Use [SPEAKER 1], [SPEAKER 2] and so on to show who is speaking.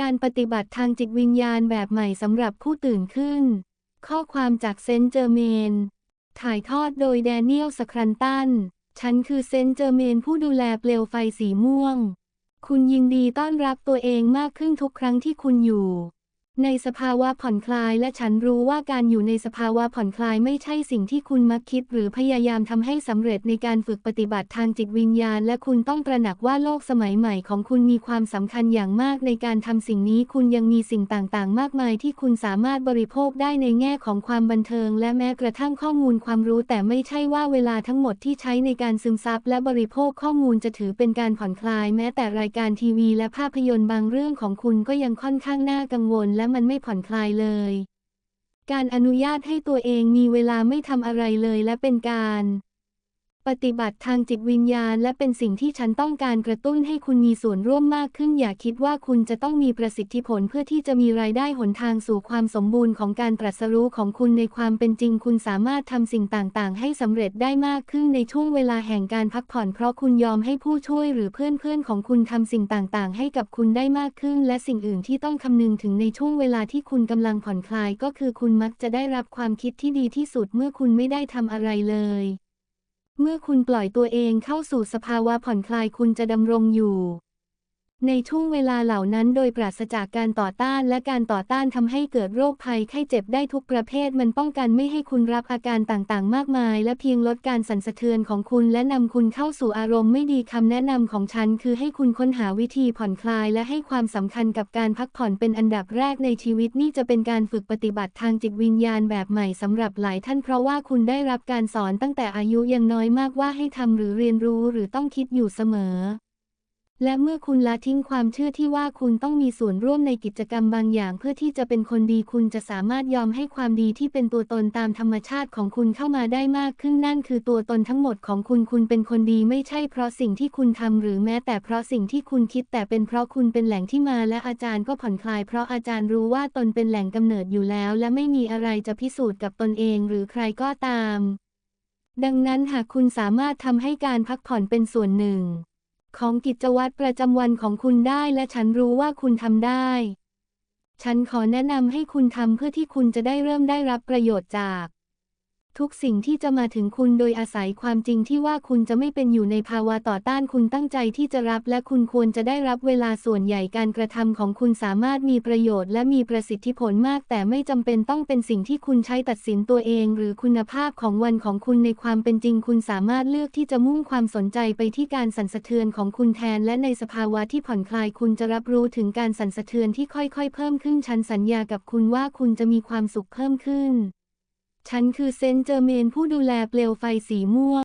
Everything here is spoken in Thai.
[SPEAKER 1] การปฏิบัติทางจิตวิญญาณแบบใหม่สำหรับผู้ตื่นขึ้น ข้อความจากเซนเจอร์เมน ถ่ายทอดโดยแดเนียลสครันตัน ฉันคือเซนเจอร์เมนผู้ดูแลเปลวไฟสีม่วง คุณยินดีต้อนรับตัวเองมากขึ้นทุกครั้งที่คุณอยู่ ในสภาวะผ่อนคลายและฉันรู้ว่าการอยู่ในสภาวะผ่อนคลายไม่ใช่สิ่งที่คุณมักคิด หรือพยายามทำให้สำเร็จในการฝึกปฏิบัติทางจิตวิญญาณ และคุณต้องตระหนักว่าโลกสมัยใหม่ของคุณมีความสำคัญอย่างมากในการทำสิ่งนี้คุณยังมีสิ่งต่างๆ มากมายที่คุณสามารถบริโภคได้ในแง่ของความบันเทิง และแม้กระทั่งข้อมูลความรู้ แต่ไม่ใช่ว่าเวลาทั้งหมดที่ใช้ในการซึมซับและบริโภคข้อมูลจะถือเป็นการผ่อนคลาย แม้แต่รายการทีวี และภาพยนตร์บางเรื่องของคุณก็ยังค่อนข้างน่ากังวลและมันไม่ผ่อนคลายเลย การอนุญาตให้ตัวเองมีเวลาไม่ทำอะไรเลยและเป็นการ ปฏิบัติทางจิตวิญญาณ และเป็นสิ่งที่ฉันต้องการกระตุ้นให้คุณมีส่วนร่วมมากขึ้น อย่าคิดว่าคุณจะต้องมีประสิทธิผลเพื่อที่จะมีรายได้หนทางสู่ความสมบูรณ์ของการตรัสรู้ของคุณในความเป็นจริง คุณสามารถทำสิ่งต่างๆ ให้สำเร็จได้มากขึ้นในช่วงเวลาแห่งการพักผ่อน เพราะคุณยอมให้ผู้ช่วยหรือเพื่อนๆของคุณทำสิ่งต่างๆ ให้กับคุณได้มากขึ้น และสิ่งอื่นที่ต้องคำนึงถึงในช่วงเวลาที่คุณกำลังผ่อนคลาย ก็คือคุณมักจะได้รับความคิดที่ดีที่สุดเมื่อคุณไม่ได้ทำอะไรเลย เมื่อคุณปล่อยตัวเองเข้าสู่สภาวะผ่อนคลายคุณจะดำรงอยู่ ในช่วงเวลาเหล่านั้นโดยปราศจากการต่อต้านและการต่อต้านทำให้เกิดโรคภัยไข้เจ็บได้ทุกประเภทมันป้องกันไม่ให้คุณรับอาการต่างๆ มากมาย และเพียงลดการสั่นสะเทือนของคุณและนำคุณเข้าสู่อารมณ์ไม่ดีคำแนะนำของฉันคือให้คุณค้นหาวิธีผ่อนคลายและให้ความสำคัญกับการพักผ่อนเป็นอันดับแรกในชีวิตนี่จะเป็นการฝึกปฏิบัติทางจิตวิญญาณแบบใหม่สำหรับหลายท่านเพราะว่าคุณได้รับการสอนตั้งแต่อายุยังน้อยมากว่าให้ทำหรือเรียนรู้หรือต้องคิดอยู่เสมอ และเมื่อคุณละทิ้งความเชื่อที่ว่าคุณต้องมีส่วนร่วมในกิจกรรมบางอย่าง เพื่อที่จะเป็นคนดีคุณจะสามารถยอมให้ความดีที่เป็นตัวตนตามธรรมชาติของคุณเข้ามาได้มากขึ้นนั่นคือตัวตนทั้งหมดของคุณคุณเป็นคนดีไม่ใช่เพราะสิ่งที่คุณทำหรือแม้แต่เพราะสิ่งที่คุณคิด แต่เป็นเพราะคุณเป็นแหล่งที่มาและอาจารย์ก็ผ่อนคลาย เพราะอาจารย์รู้ว่าตนเป็นแหล่งกำเนิดอยู่แล้ว และไม่มีอะไรจะพิสูจน์กับตนเองหรือใครก็ตาม ดังนั้นหากคุณสามารถทำให้การพักผ่อนเป็นส่วนหนึ่ง ของกิจวัตรประจำวันของคุณได้และฉันรู้ว่าคุณทำได้ ฉันขอแนะนำให้คุณทำเพื่อที่คุณจะได้เริ่มได้รับประโยชน์จาก ทุกสิ่งที่จะมาถึงคุณโดยอาศัยความจริงที่ว่าคุณจะไม่เป็นอยู่ในภาวะต่อต้านคุณตั้งใจที่จะรับ และคุณควรจะได้รับเวลาส่วนใหญ่การกระทำของคุณสามารถมีประโยชน์และมีประสิทธิผลมาก แต่ไม่จำเป็นต้องเป็นสิ่งที่คุณใช้ตัดสินตัวเอง หรือคุณภาพของวันของคุณในความเป็นจริง คุณสามารถเลือกที่จะมุ่งความสนใจไปที่การสั่นสะเทือนของคุณแทน และในสภาวะที่ผ่อนคลายคุณจะรับรู้ถึงการสั่นสะเทือนที่ค่อยๆ เพิ่มขึ้นฉันสัญญากับคุณว่าคุณจะมีความสุขเพิ่มขึ้น ฉันคือเซนต์เจอร์เมนผู้ดูแลเปลวไฟสีม่วง